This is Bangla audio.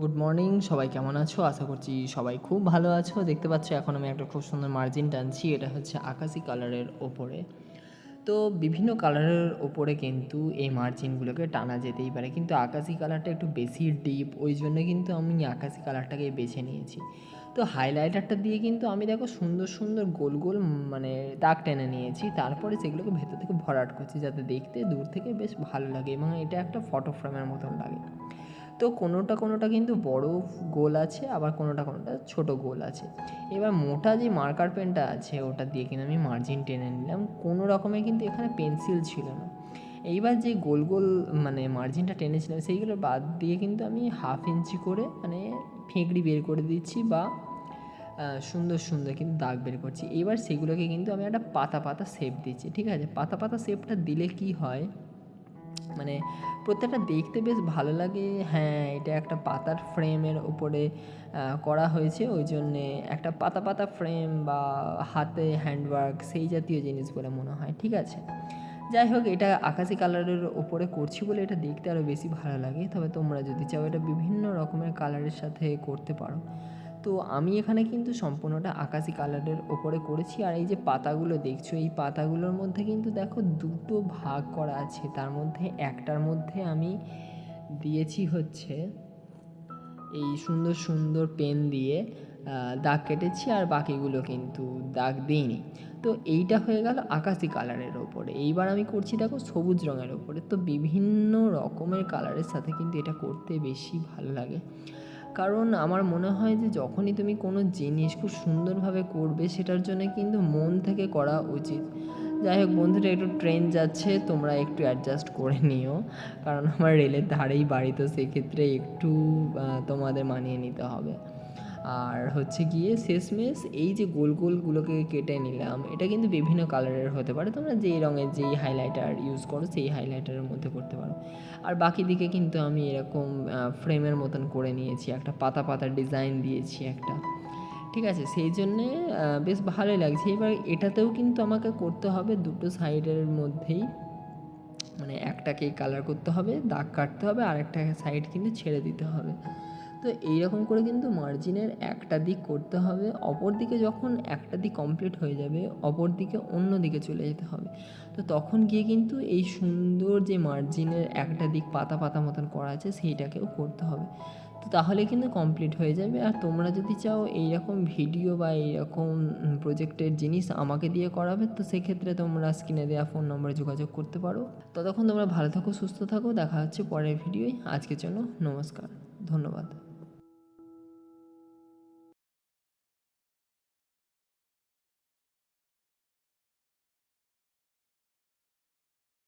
গুড মর্নিং সবাই কেমন আছো? আশা করছি সবাই খুব ভালো আছো। দেখতে পাচ্ছ, এখন আমি একটা খুব সুন্দর মার্জিন টানছি। এটা হচ্ছে আকাশি কালারের ওপরে। তো বিভিন্ন কালারের ওপরে কিন্তু এই মার্জিনগুলোকে টানা যেতেই পারে। কিন্তু আকাশি কালারটা একটু বেশি ডিপ ওই জন্য কিন্তু আমি আকাশি কালারটাকে বেছে নিয়েছি। তো হাইলাইটারটা দিয়ে কিন্তু আমি দেখো সুন্দর সুন্দর গোল গোল মানে দাগ টেনে নিয়েছি। তারপরে সেগুলোকে ভেতর থেকে ভরাট করছি, যাতে দেখতে দূর থেকে বেশ ভালো লাগে এবং এটা একটা ফটো ফ্রেমের মতন লাগে। তো কোনোটা কোনোটা কিন্তু বড় গোল আছে, আবার কোনোটা কোনোটা ছোট গোল আছে। এবার মোটা যে মার্কার পেনটা আছে, ওটা দিয়ে কিন্তু আমি মার্জিন টেনে নিলাম। কোনো রকমের কিন্তু এখানে পেন্সিল ছিল না। এইবার যে গোল গোল মানে মার্জিনটা টেনেছিলাম, সেইগুলো বাদ দিয়ে কিন্তু আমি হাফ ইঞ্চি করে মানে ফেঁকড়ি বের করে দিচ্ছি বা সুন্দর সুন্দর কিন্তু দাগ বের করছি। এবার সেগুলোকে কিন্তু আমি একটা পাতা পাতা শেপ দিচ্ছি, ঠিক আছে? পাতা পাতা শেপটা দিলে কি হয়? মানে প্রত্যেকটা দেখতে বেশ ভালো লাগে। হ্যাঁ এটা একটা পাতার ফ্রেমের উপরে করা হয়েছে। ওই জন্যে একটা পাতা পাতা ফ্রেম বা হাতে হ্যান্ডওয়ার্ক সেই জাতীয় জিনিস বলে মনে হয়, ঠিক আছে? যাই হোক, এটা আকাশি কালারের ওপরে করছি বলে এটা দেখতে আরও বেশি ভালো লাগে। তবে তোমরা যদি চাও এটা বিভিন্ন রকমের কালারের সাথে করতে পারো। তো আমি এখানে কিন্তু সম্পূর্ণটা আকাশি কালারের ওপরে করেছি। আর এই যে পাতাগুলো দেখছ, এই পাতাগুলোর মধ্যে কিন্তু দেখো দুটো ভাগ করা আছে। তার মধ্যে একটার মধ্যে আমি দিয়েছি হচ্ছে এই সুন্দর সুন্দর পেন দিয়ে দাগ কেটেছি আর বাকিগুলো কিন্তু দাগ দিইনি। তো এইটা হয়ে গেল আকাশি কালারের ওপরে। এইবার আমি করছি দেখো সবুজ রঙের ওপরে। তো বিভিন্ন রকমের কালারের সাথে কিন্তু এটা করতে বেশি ভালো লাগে। কারণ আমার মনে হয় যে যখনই তুমি কোনো জিনিস খুব সুন্দরভাবে করবে সেটার জন্য কিন্তু মন থেকে করা উচিত। যাই হোক বন্ধুরা, একটু ট্রেন যাচ্ছে, তোমরা একটু অ্যাডজাস্ট করে নিও। কারণ আমার রেলের ধারেই বাড়ি, তো সেক্ষেত্রে একটু তোমাদের মানিয়ে নিতে হবে। আর হচ্ছে গিয়ে শেষমেশ এই যে গোল গোলগুলোকে কেটে নিলাম, এটা কিন্তু বিভিন্ন কালারের হতে পারে। তোমরা যেই রঙের যেই হাইলাইটার ইউজ করো, সেই হাইলাইটারের মধ্যে করতে পারো। আর বাকি দিকে কিন্তু আমি এরকম ফ্রেমের মতন করে নিয়েছি, একটা পাতা পাতা ডিজাইন দিয়েছি একটা। ঠিক আছে? সেই জন্যে বেশ ভালোই লাগছে। এবার এটাতেও কিন্তু আমাকে করতে হবে দুটো সাইডের মধ্যেই মানে একটাকে কালার করতে হবে, দাগ কাটতে হবে আর একটা সাইড কিন্তু ছেড়ে দিতে হবে। তো এইরকম করে কিন্তু মার্জিনের একটা দিক করতে হবে অপর দিকে যখন একটা দিক কমপ্লিট হয়ে যাবে অপর দিকে অন্য দিকে চলে যেতে হবে। তো তখন গিয়ে কিন্তু এই সুন্দর যে মার্জিনের একটা দিক পাতা পাতা মতন করা আছে, সেইটাকেও করতে হবে। তো তাহলে কিন্তু কমপ্লিট হয়ে যাবে। আর তোমরা যদি চাও এইরকম ভিডিও বা এইরকম প্রজেক্টের জিনিস আমাকে দিয়ে করাবে, তো সেক্ষেত্রে তোমরা স্ক্রিনে দেওয়া ফোন নম্বরে যোগাযোগ করতে পারো। ততক্ষণ তোমরা ভালো থাকো, সুস্থ থাকো। দেখা হচ্ছে পরের ভিডিওয় আজকের জন্য নমস্কার। ধন্যবাদ।